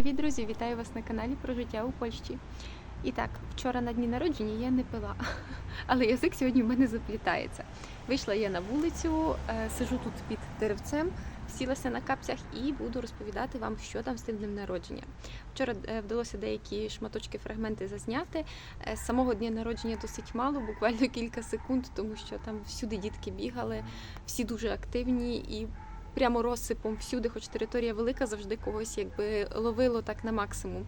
Привіт, друзі! Вітаю вас на каналі про життя у Польщі. І так, вчора на дні народження я не пила, але язик сьогодні в мене заплітається. Вийшла я на вулицю, е, сижу тут під деревцем, сілася на капцях і буду розповідати вам, що там з тим днем народження. Вчора е, вдалося деякі шматочки, фрагменти зазняти. Е, З самого дня народження досить мало, буквально кілька секунд, тому що там всюди дітки бігали, всі дуже активні і прямо розсипом всюди, хоч територія велика, завжди когось якби ловило так на максимум.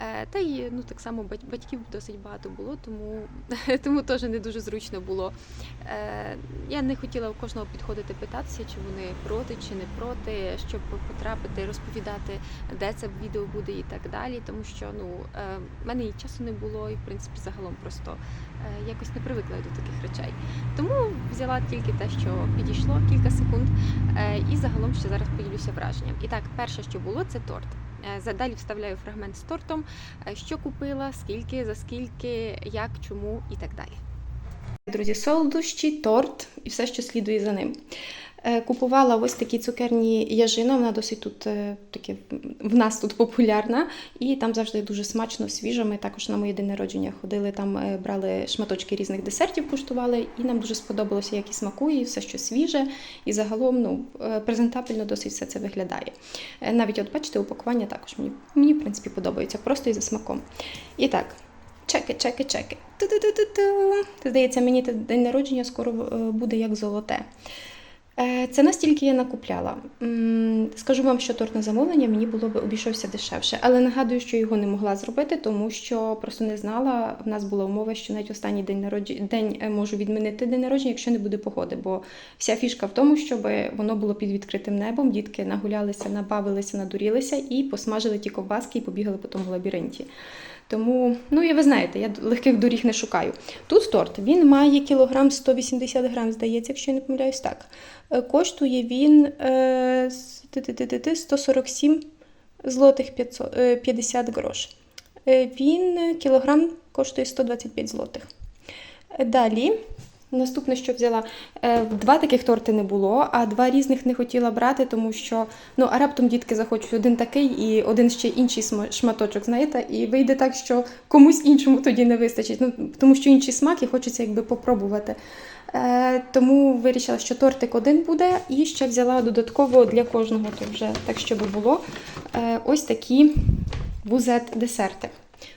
Е, Та й ну так само батьків досить багато було, тому, тому теж не дуже зручно було. Е, Я не хотіла у кожного підходити питатися, чи вони проти, чи не проти, щоб потрапити, розповідати, де це відео буде і так далі. Тому що ну е, в мене і часу не було, і в принципі загалом просто якось не привикла до таких речей. Тому взяла тільки те, що підійшло кілька секунд. І загалом ще зараз поділюся враженням. І так, перше, що було, це торт. Е, за- Далі вставляю фрагмент з тортом, е, що купила, скільки, за скільки, як, чому і так далі. Друзі, солодощі, торт і все, що слідує за ним. Е, Купувала ось такі цукерні яжина, вона досить тут е, таке в нас тут популярна, і там завжди дуже смачно, свіжо. Ми також на моє день народження ходили, там е, брали шматочки різних десертів, куштували, і нам дуже сподобалося, як і смакує, і все, що свіже, і загалом ну, презентабельно досить все це виглядає. Навіть, от бачите, упакування також мені, мені в принципі подобається, просто і за смаком. І так, чеки, чеки, чеки. Ту-ту-ту-ту-ту. Здається, мені день народження скоро буде як золоте. Е, Це настільки я накупляла. Скажу вам, що торт на замовлення мені було б обійшовся дешевше, але нагадую, що його не могла зробити, тому що просто не знала. В нас була умова, що навіть останній день народження день е, можу відмінити день народження, якщо не буде погоди. Бо вся фішка в тому, щоб воно було під відкритим небом. Дітки нагулялися, набавилися, надурілися і посмажили ті ковбаски і побігали по тому лабіринті. Тому, ну і ви знаєте, я легких доріг не шукаю. Тут торт він має кілограм 180 грам, здається, якщо я не помиляюсь так. Е, Коштує він е, 147 злотих 500, е, 50 грош. Е, Він е, кілограм коштує 125 злотих. Далі. Наступне, що взяла, е, два таких торти не було, а два різних не хотіла брати, тому що ну а раптом дітки захочуть один такий і один ще інший шматочок, знаєте, і вийде так, що комусь іншому тоді не вистачить. Ну тому що інший смак і хочеться якби попробувати. Е, тому вирішила, що тортик один буде, і ще взяла додатково для кожного, то вже так, щоб було е, ось такі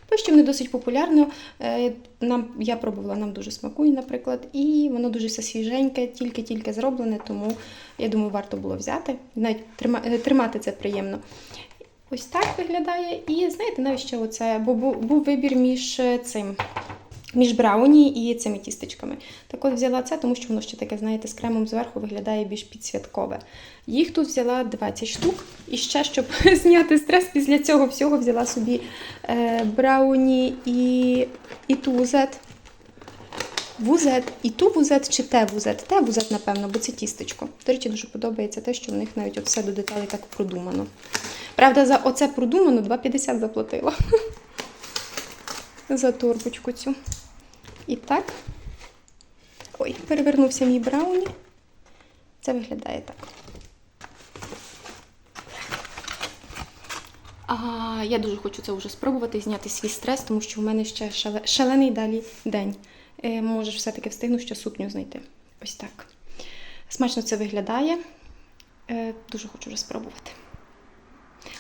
бузет-десерти. Пощем не досить популярно. Е, Нам, я пробувала, нам дуже смакує, наприклад, і воно дуже все свіженьке, тільки-тільки зроблене, тому я думаю, варто було взяти. Навіть е, тримати це приємно. Ось так виглядає. І знаєте, навіть ще оце, бо був, був вибір між е, цим. Між брауні і цими тістечками. Так от взяла це, тому що воно ще таке, знаєте, з кремом зверху виглядає більш підсвяткове. Їх тут взяла 20 штук. І ще, щоб зняти стрес після цього всього, взяла собі е, брауні і, і ту вузет. Вузет, і ту вузет чи те вузет. Те вузет, напевно, бо це тістечко. До речі, дуже подобається те, що в них навіть от все до деталей так продумано. Правда, за оце продумано 2,50 заплатила. За торбочку цю. І так. Ой, перевернувся мій брауні. Це виглядає так. А, я дуже хочу це вже спробувати і зняти свій стрес, тому що в мене ще шалений далі день. Е, можеш все-таки встигну ще сукню знайти. Ось так. Смачно це виглядає. Е, дуже хочу вже спробувати.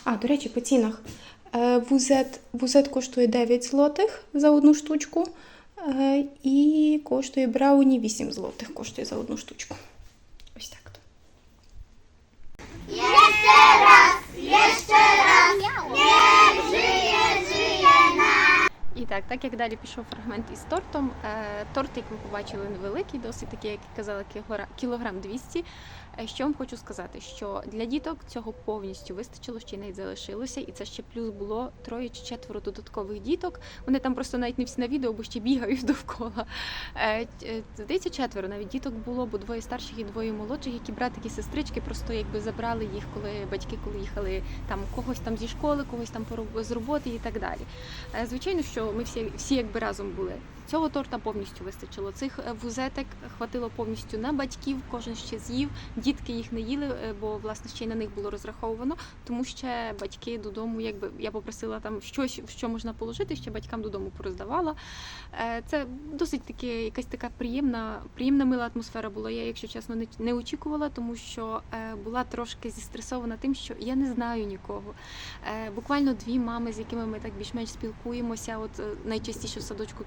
А, до речі, по цінах. Е, Вузет, вузет коштує 9 злотих за одну штучку. Е, І коштує брауні 8 злотих коштує за одну штучку. Ось так. то. Ще раз! Ще раз! І так, так як далі пішов фрагмент із тортом. Е, торт, як ви побачили, невеликий, досить такий, як я казала, кілограм 200. Що вам хочу сказати, що для діток цього повністю вистачило, ще й навіть залишилося, і це ще плюс було троє чи четверо додаткових діток. Вони там просто навіть не всі на відео, бо ще бігають довкола. Е, е, Здається, четверо навіть діток було, бо двоє старших і двоє молодших, які братики сестрички просто якби забрали їх, коли батьки, коли їхали там когось там зі школи, когось там з роботи і так далі. Е, Звичайно, що ми всі, всі якби разом були. Цього торта повністю вистачило. Цих е, вузеток хватило повністю на батьків, кожен ще з'їв. Дітки їх не їли, е, бо власне ще й на них було розраховано. Тому ще батьки додому, якби я попросила там щось, що можна положити, ще батькам додому пороздавала. Е, Це досить таки якась така приємна, приємна мила атмосфера була. Я, якщо чесно, не, не очікувала, тому що була трошки зістресована тим, що я не знаю нікого. Буквально дві мами, з якими ми так більш-менш спілкуємося. От найчастіше в садочку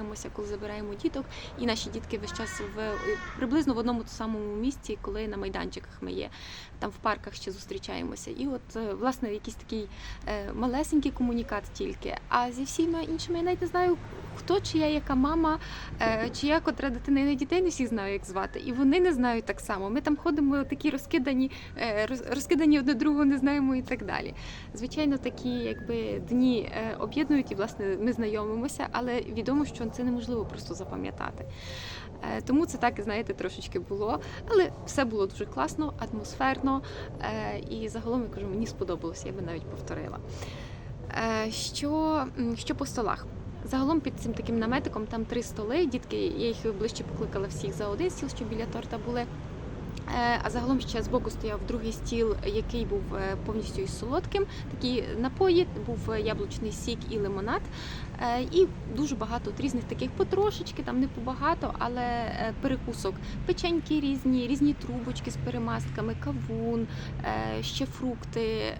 пересікаємося, коли забираємо діток, і наші дітки весь час в е, приблизно в одному самому місці, коли на майданчиках ми є, там в парках ще зустрічаємося. І от е, власне якийсь такий е, малесенький комунікат тільки. А зі всіма іншими я навіть не знаю, хто чия яка мама, е, чия котра дитина. Навіть дітей не всіх знаю, як звати. І вони не знають так само. Ми там ходимо такі розкидані, е, розкидані одне другого не знаємо і так далі. Звичайно, такі якби дні е, об'єднують і власне ми знайомимося, але відомо, що це неможливо просто запам'ятати. Тому це так, знаєте, трошечки було. Але все було дуже класно, атмосферно. І загалом я кажу, мені сподобалося, я би навіть повторила. Що, що по столах? Загалом під цим таким наметиком там три столи. Дітки, я їх ближче покликала всіх за один стіл, щоб біля торта були. Е, А загалом ще збоку стояв другий стіл, який був е, повністю із солодким. Такі напої, був е, яблучний сік і лимонад. І дуже багато різних таких потрошечки, там не побагато, але перекусок. Печеньки різні, різні трубочки з перемастками, кавун, ще фрукти.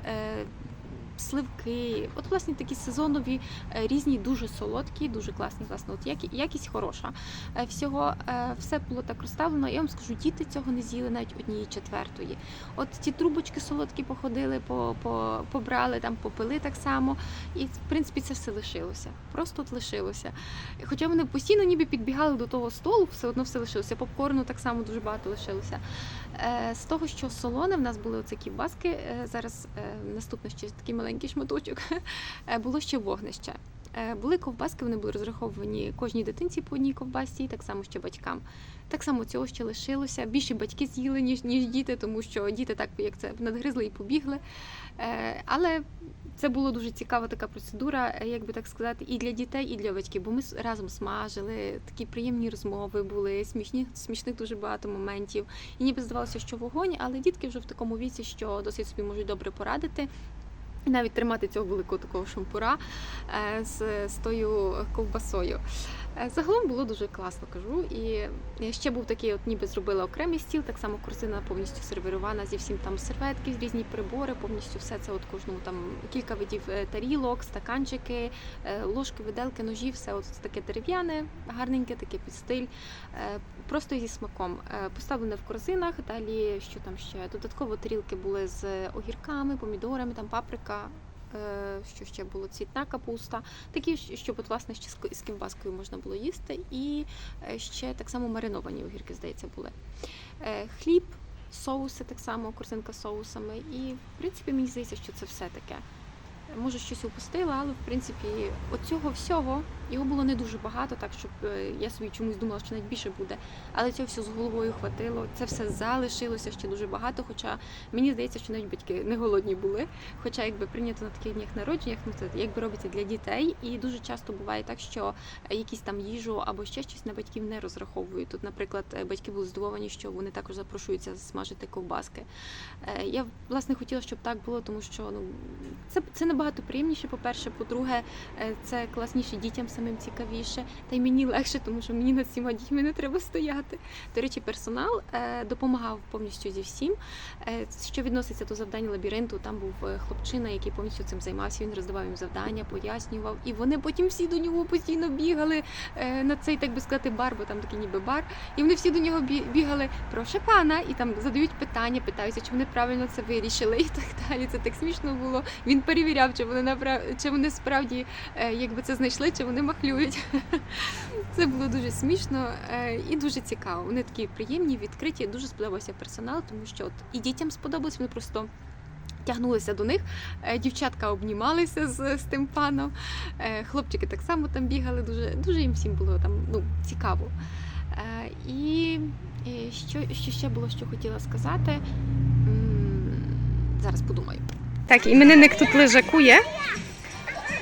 Сливки, от власне такі сезонові, е, різні, дуже солодкі, дуже класні. Власне, от які- якість хороша. Е, Всього е, все було так розставлено. Я вам скажу, діти цього не з'їли навіть однієї четвертої. От ті трубочки солодкі походили, по, по, побрали, там попили так само. І в принципі це все лишилося. Просто от лишилося. Хоча вони постійно ніби підбігали до того столу, все одно все лишилося. Попкорну так само дуже багато лишилося. Е, З того, що солони в нас були оці ківбаски. е, Зараз е, наступне ще такий маленький шматочок. Було ще вогнище. Е, Були ковбаски, вони були розраховані кожній дитинці по одній ковбасі, і так само ще батькам. Так само цього ще лишилося. Більше батьки з'їли, ніж, ніж діти, тому що діти так як це надгризли і побігли. Е, Але це була дуже цікава така процедура, е, як би так сказати, і для дітей, і для батьків. Бо ми разом смажили, такі приємні розмови були, смішні, смішних дуже багато моментів. І ніби здавалося, що вогонь, але дітки вже в такому віці, що досить собі можуть добре порадити. Навіть тримати цього великого такого шампура е, з, з тою ковбасою. Е, Загалом було дуже класно, кажу. І ще був такий, от ніби зробила окремий стіл, так само корзина повністю сервірована зі всім там серветки, різні прибори, повністю все це от кожному там кілька видів е, тарілок, стаканчики, е, ложки, виделки, ножі, все от таке дерев'яне, гарненьке, таке під стиль, просто зі смаком. Поставлене в корзинах. Далі що там ще? Додатково тарілки були з огірками, помідорами, там паприка. Е, Що ще було цвітна капуста, такі, щоб от, власне ще з кімбаскою можна було їсти, і е, ще так само мариновані огірки, здається, були. Е, Хліб, соуси, так само, корзинка з соусами. І в принципі мені здається, що це все таке. Може, щось упустила, але в принципі оцього всього його було не дуже багато, так щоб е, я собі чомусь думала, що навіть більше буде. Але цього все з головою хватило. Це все залишилося ще дуже багато. Хоча мені здається, що навіть батьки не голодні були. Хоча якби прийнято на таких днях народженнях, ну це якби робиться для дітей. І дуже часто буває так, що якісь там їжу або ще щось на батьків не розраховують. Тут, наприклад, е, батьки були здивовані, що вони також запрошуються смажити ковбаски. Е, Я власне хотіла, щоб так було, тому що ну це, це набагато приємніше. По-перше, по-друге, е, це класніше дітям самим цікавіше, та й мені легше, тому що мені над всіма дітьми не треба стояти. До речі, персонал е, допомагав повністю зі всім. Е, Що відноситься до завдань лабіринту, там був е, хлопчина, який повністю цим займався. Він роздавав їм завдання, пояснював, і вони потім всі до нього постійно бігали на цей, так би сказати, бар, бо там такий ніби бар. І вони всі до нього бігали, прошу пана, і там задають питання, питаються, чи вони правильно це вирішили, і так далі. Це так смішно було. Він перевіряв, чи вони направ... чи вони справді якби це знайшли, чи вони махлюють. Це було дуже смішно е, і дуже цікаво. Вони такі приємні, відкриті. Дуже сподобався персонал, тому що от і дітям сподобалось, вони просто. Тягнулися до них, Е, дівчатка обнімалися з, з тим паном, е, хлопчики так само там бігали, дуже, дуже їм всім було там ну, цікаво. І що, що ще було, що хотіла сказати? Зараз подумаю. Так, іменинник тут лежакує.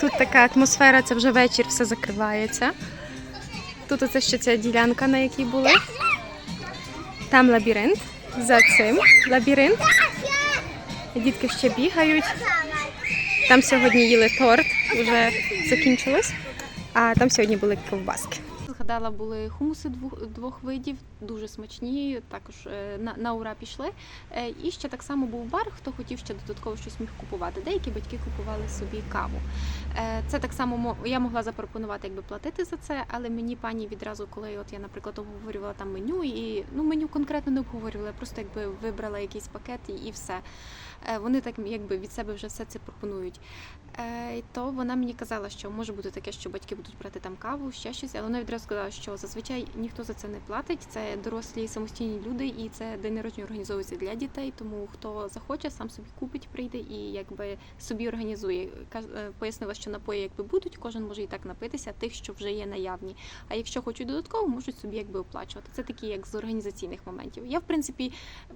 Тут така атмосфера, це вже вечір, все закривається. Тут оце ще ця ділянка, на якій були. Там лабіринт. За цим лабіринт. Дітки ще бігають. Там сьогодні їли торт, вже закінчилось. А там сьогодні були ковбаски. Згадала, були хумуси двох, двох видів, дуже смачні, також е, на, на ура пішли. Е, І ще так само був бар, хто хотів ще додатково щось міг купувати. Деякі батьки купували собі каву. Е, Це так само я могла запропонувати, якби платити за це, але мені пані відразу, коли от я, наприклад, обговорювала там меню, і ну меню конкретно не обговорювала, я просто якби вибрала якийсь пакет і, і все. Е, Вони так якби від себе вже все це пропонують. Е, То вона мені казала, що може бути таке, що батьки будуть брати там каву, ще щось, але вона відразу сказала, що зазвичай ніхто за це не платить. Це дорослі самостійні люди, і це день народження організовується для дітей. Тому хто захоче, сам собі купить, прийде і якби собі організує. Е, Пояснила, що напої якби будуть, кожен може і так напитися, тих, що вже є наявні. А якщо хочуть додатково, можуть собі якби оплачувати. Це такі як з організаційних моментів. Я в принципі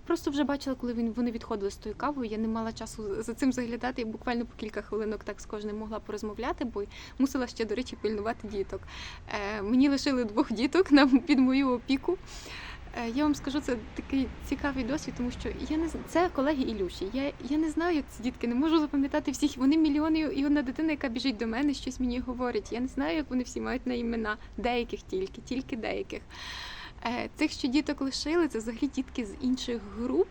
просто вже бачила, коли він вони відходили з тою кавою. Я не мала часу за цим заглядати і буквально по кілька хвилинок так з кожним могла порозмовляти, бо мусила ще, до речі, пильнувати діток. Е, мені лишили двох діток під мою опіку. Е, Я вам скажу, це такий цікавий досвід, тому що я не це колеги Ілюші. Я, я не знаю, як ці дітки, не можу запам'ятати всіх. Вони мільйони і одна дитина, яка біжить до мене, щось мені говорить. Я не знаю, як вони всі мають на імена. Деяких тільки, тільки деяких. Е, Цих, що діток лишили, це взагалі дітки з інших груп.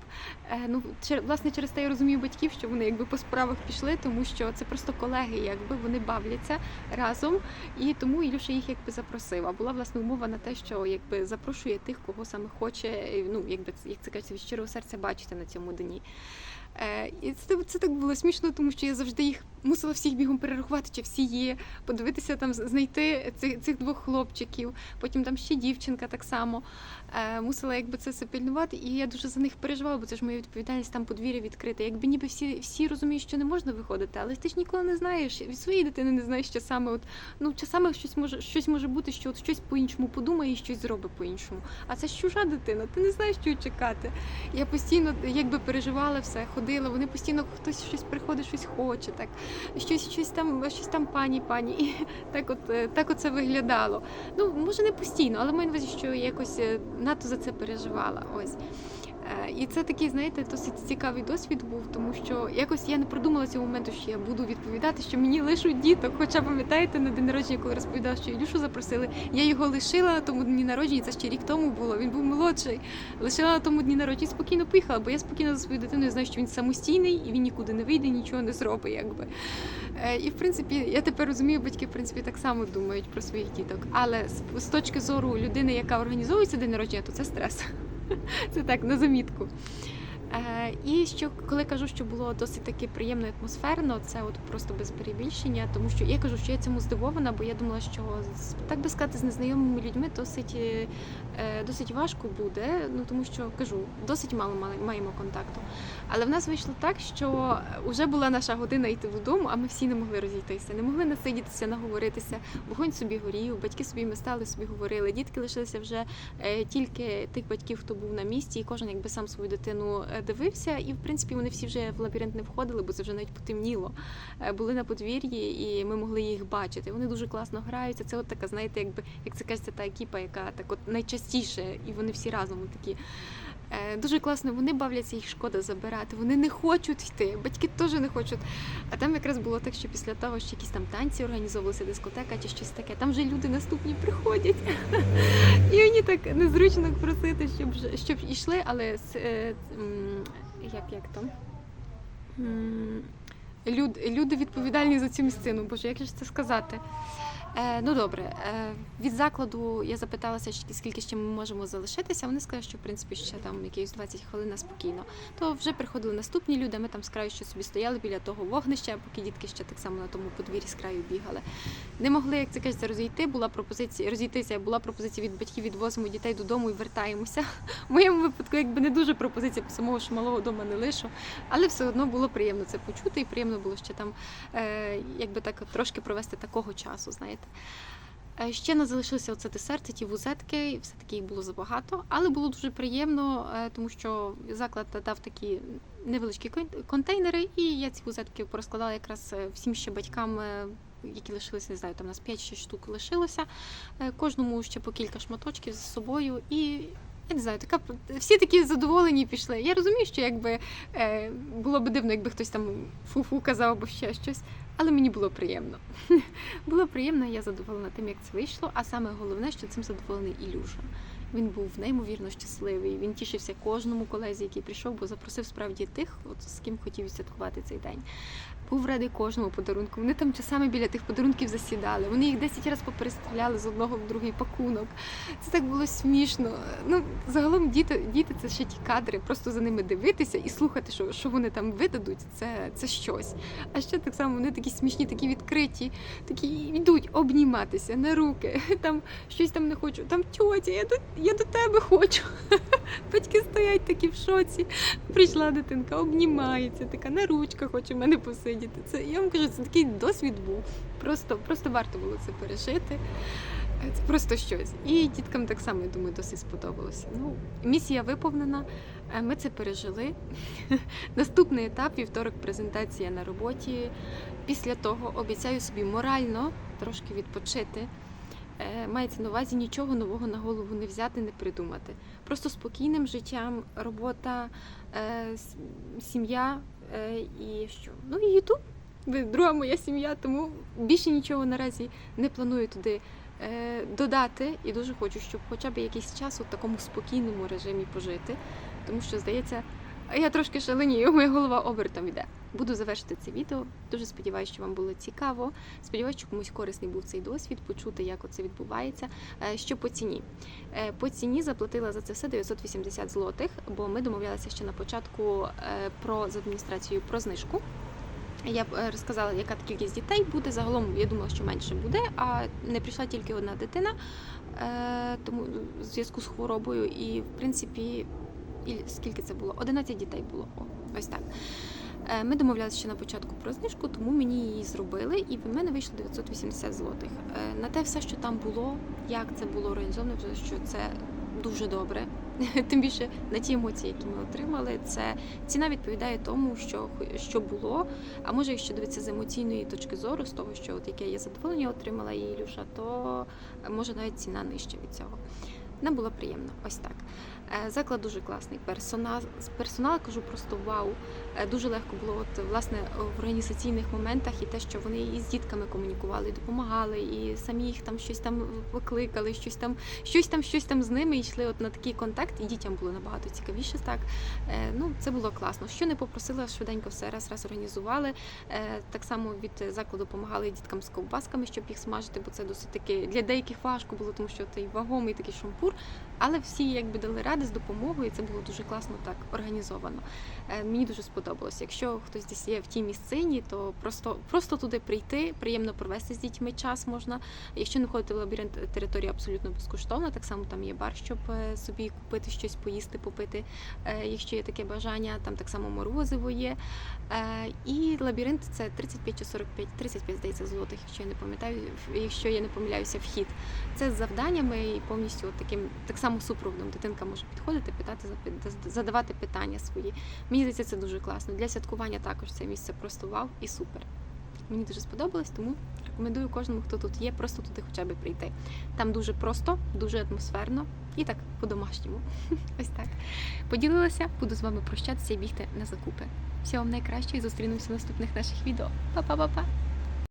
Е, Ну, власне, через те я розумію батьків, що вони якби по справах пішли, тому що це просто колеги, якби вони бавляться разом. І тому Ілюша їх якби запросив. А була власне умова на те, що якби запрошує тих, кого саме хоче, ну якби як це кажеться, від щирого серця бачити на цьому дні. Е, І це, це так було смішно, тому що я завжди їх мусила всіх бігом перерахувати, чи всі є, подивитися там, знайти цих, цих двох хлопчиків. Потім там ще дівчинка так само. Е, Мусила якби це все пильнувати, і я дуже за них переживала, бо це ж моя відповідальність там подвір'я відкрити. Якби ніби всі, всі розуміють, що не можна виходити, але ти ж ніколи не знаєш від своєї дитини не знаєш, що саме от ну часами щось може щось може бути, що от щось по-іншому подумає і щось зробить по-іншому. А це ж чужа дитина, ти не знаєш, що чекати. Я постійно якби переживала все, ходила. Вони постійно хтось щось приходить, щось хоче, так щось, щось там, щось там пані, пані. І так, от е, так це виглядало. Ну може не постійно, але маю на увазі, що якось е, надто за це переживала. Ось. Е, І це такий, знаєте, досить цікавий досвід був, тому що якось я не продумала цього моменту, що я буду відповідати, що мені лишуть діток. Хоча пам'ятаєте, на день народження, коли розповідав, що Ілюшу запросили, я його лишила на тому дні народження. Це ще рік тому було. Він був молодший. Лишила на тому дні народження і спокійно поїхала, бо я спокійно за свою дитиною знаю, що він самостійний і він нікуди не вийде, нічого не зробить. Якби. Е, І в принципі, я тепер розумію, батьки в принципі так само думають про своїх діток. Але з, точки зору людини, яка організовує цей день народження, то це стрес. Це так, на замітку. Е, і що коли кажу, що було досить таки приємно і атмосферно, це от просто без перебільшення, тому що я кажу, що я цьому здивована, бо я думала, що так би сказати, з незнайомими людьми досить, е, досить важко буде. Ну тому що кажу, досить мало маємо контакту. Але в нас вийшло так, що вже була наша година йти додому, а ми всі не могли розійтися, не могли насидітися, наговоритися. Вогонь собі горів, батьки собі ми стали собі говорили. Дітки лишилися вже е, тільки тих батьків, хто був на місці, і кожен якби сам свою дитину дивився. І в принципі вони всі вже в лабіринт не входили, бо це вже навіть потемніло. Е, Були на подвір'ї, і ми могли їх бачити. Вони дуже класно граються. Це от така, знаєте, якби як це кажеться, та екіпа, яка так от найчастіше, і вони всі разом такі. Е, Дуже класно, вони бавляться, їх шкода забирати. Вони не хочуть йти, батьки теж не хочуть. А там якраз було так, що після того, що якісь там танці організовувалися, дискотека чи щось таке, там вже люди наступні приходять. І мені так незручно просити, щоб щоб йшли, але е, як, як там? Люди відповідальні за цю місцину. Боже, як же це сказати? Е, ну добре, е, від закладу я запиталася, скільки ще ми можемо залишитися. Вони сказали, що в принципі ще там якісь 20 хвилин спокійно. То вже приходили наступні люди. Ми там з краю ще собі стояли біля того вогнища, поки дітки ще так само на тому подвір'ї з краю бігали. Не могли, як це кажеться, розійти. Була пропозиція розійтися. Була пропозиція від батьків, відвозимо дітей додому і вертаємося. В моєму випадку, якби не дуже пропозиція, бо самого ж малого вдома не лишу, але все одно було приємно це почути, і приємно було ще там, е, якби так трошки провести такого часу, знаєте. Е, Ще нас залишилися оце десерти, ті вузетки, і все таки їх було забагато, але було дуже приємно, е, тому що заклад дав такі невеличкі кон- контейнери, і я ці вузетки порозкладала якраз е, всім ще батькам які лишилися, не знаю, там у нас 5-6 штук лишилося. Кожному ще по кілька шматочків з собою. І я не знаю, така всі такі задоволені пішли. Я розумію, що якби було б дивно, якби хтось там фу-фу казав або ще щось. Але мені було приємно. було приємно, я задоволена тим, як це вийшло. А саме головне, що цим задоволений Ілюша. Він був неймовірно щасливий. Він тішився кожному колезі, який прийшов, бо запросив справді тих, от з ким хотів святкувати цей день. Був радий кожному подарунку. Вони там часами біля тих подарунків засідали. Вони їх 10 разів попереставляли з одного в другий пакунок. Це так було смішно. Ну, загалом діти, діти це ще ті кадри, просто за ними дивитися і слухати, що, що вони там видадуть, це, це щось. А ще так само вони такі смішні, такі відкриті, такі йдуть обніматися на руки. Там щось там не хочу. Там тьотя, я до, я до тебе хочу. Батьки стоять такі в шоці. Прийшла дитинка, обнімається, така на ручках хоче мене посидіти. Це я вам кажу, це такий досвід був. Просто, просто варто було це пережити. Це просто щось. І діткам так само, я думаю, досить сподобалося. Ну, місія виповнена, е, ми це пережили. Наступний етап вівторок презентація на роботі. Після того обіцяю собі морально трошки відпочити. Е, Мається на увазі нічого нового на голову не взяти, не придумати. Просто спокійним життям, робота, е, сім'я е, і що? Ну і Ютуб. Друга моя сім'я, тому більше нічого наразі не планую туди додати. І дуже хочу, щоб хоча б якийсь час у такому спокійному режимі пожити. Тому що, здається, я трошки шаленію, моя голова обертом йде. Буду завершити це відео. Дуже сподіваюся, що вам було цікаво. Сподіваюся, що комусь корисний був цей досвід, почути, як це відбувається. Е, Що по ціні? Е, По ціні заплатила за це все 980 злотих, бо ми домовлялися ще на початку е, про з адміністрацією про знижку. Я б розказала, яка кількість дітей буде. Загалом я думала, що менше буде, а не прийшла тільки одна дитина, тому в зв'язку з хворобою. І в принципі, і скільки це було? 11 дітей було. О, ось так. Е, Ми домовлялися ще на початку про знижку, тому мені її зробили, і в мене вийшло 980 злотих. Е, На те все, що там було, як це було організовано, що це дуже добре. Тим більше на ті емоції, які ми отримали, це ціна відповідає тому, що, що було. А може, якщо дивитися з емоційної точки зору, з того, що от яке я задоволення отримала і Ілюша, то е, може навіть ціна нижча від цього. Нам було приємно, ось так. Е, Заклад дуже класний. Персонал, з персоналу кажу просто вау. Е, Дуже легко було от, власне в організаційних моментах і те, що вони і з дітками комунікували, допомагали, і самі їх там щось там викликали, щось там, щось там, щось там з ними йшли от на такий контакт, і дітям було набагато цікавіше. Так Е, ну це було класно. Що не попросила, швиденько все раз раз організували. Так само від закладу допомагали діткам з ковбасками, щоб їх смажити, бо це досить таки для деяких важко було, тому що цей вагомий такий шампур. Але всі якби дали ради з допомогою, і це було дуже класно так організовано. Е, Мені дуже сподобалося. Якщо хтось десь є в тій місцині, то просто, просто туди прийти, приємно провести з дітьми час можна. Якщо не входити в лабіринт, територія абсолютно безкоштовна. Так само там є бар, щоб е, собі купити щось, поїсти, попити, е, якщо є таке бажання. Там так само морозиво є. І лабіринт це 35 чи 45, 35, здається, злотих, якщо я не пам'ятаю, якщо я не помиляюся, вхід. Це з завданнями і повністю от таким так само супроводом. Дитинка може підходити, питати, задавати питання свої. Мені здається, це дуже класно. Для святкування також це місце просто вау і супер. Мені дуже сподобалось, тому рекомендую кожному, хто тут є, просто туди хоча б прийти. Там дуже просто, дуже атмосферно і так по-домашньому. Ось так. Поділилася, буду з вами прощатися і бігти на закупи. Всього вам найкращого і зустрінемося в наступних наших відео. Па-па-па-па!